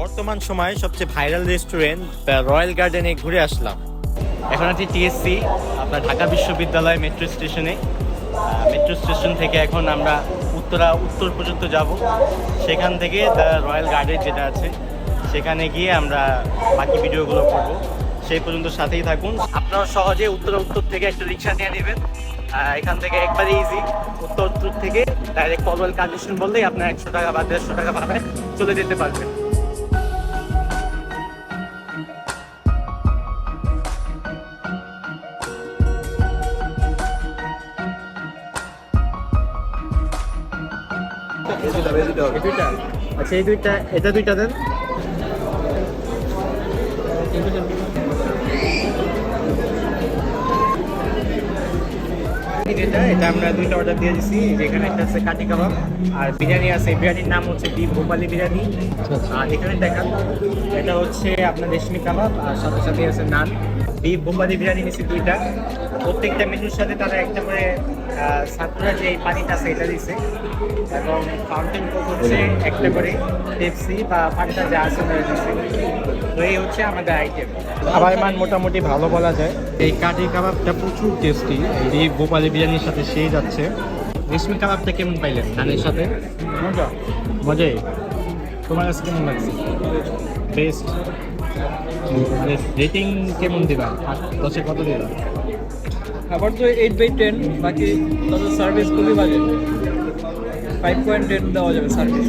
বর্তমান সময়ে সবচেয়ে ভাইরাল রেস্টুরেন্ট রয়্যাল গার্ডেনে ঘুরে আসলাম। এখন আছি টিএসসি, আপনার ঢাকা বিশ্ববিদ্যালয় মেট্রো স্টেশনে। মেট্রো স্টেশন থেকে এখন আমরা উত্তরা, উত্তর পর্যন্ত যাব। সেখান থেকে দ্য রয়্যাল গার্ডেন যেটা আছে, সেখানে গিয়ে আমরা বাকি ভিডিওগুলো করব। সেই পর্যন্ত সাথেই থাকুন। আপনারা সহজে উত্তরা, উত্তর থেকে একটা রিক্সা নিয়ে নেবেন। এখান থেকে একবারে ইজি উত্তর উত্তর থেকে ডাইরেক্ট পলওয়াল কন্ডিশন বললেই আপনার একশো টাকা বা দেড়শো টাকা পাবেন চলে যেতে পারবেন। আচ্ছা এই দুইটা এটা দুইটা দেন। যেটা এটা আমরা দুইটা অর্ডার দিয়ে দিছি। যেখানে একটা আছে কাটি কাবাব আর বিরিয়ানি আছে। বিরিয়ানির নাম হচ্ছে বিফ ভোপালি বিরিয়ানি। আর এখানে দেখান এটা হচ্ছে আপনার রেশমি কাবাব আর সাথে সাথে আছে নান। বিফ ভোপালি বিরিয়ানি নিছি দুইটা। প্রত্যেকটা মেনুর সাথে তারা একটা করে সাকুরা যে পানিটা আছে এটা দিছে। এবং ফাউন্টেন কোক হচ্ছে একটা করে পেপসি বা ফান্টা যা আছে দিছে। তো এই হচ্ছে আমাদের আইটেম খাবার মান মোটামুটি ভালো বলা যায়। এই কাঠি কাবাবটা প্রচুর টেস্টি এই ভোপালি বিরিয়ানির সাথে সেই যাচ্ছে। রেশমি কাবাবটা কেমন পাইলেন? ধানের সাথে? মজা। মজাই। তোমার কাছে কেমন লাগছে? বেস্ট মানে রেটিং কেমন দিবা? দশে কত দিবা? আবার তো এইট বাই টেন বাকি তত সার্ভিস খুবই বাজে। ফাইভ পয়েন্ট টেন দেওয়া যাবে সার্ভিস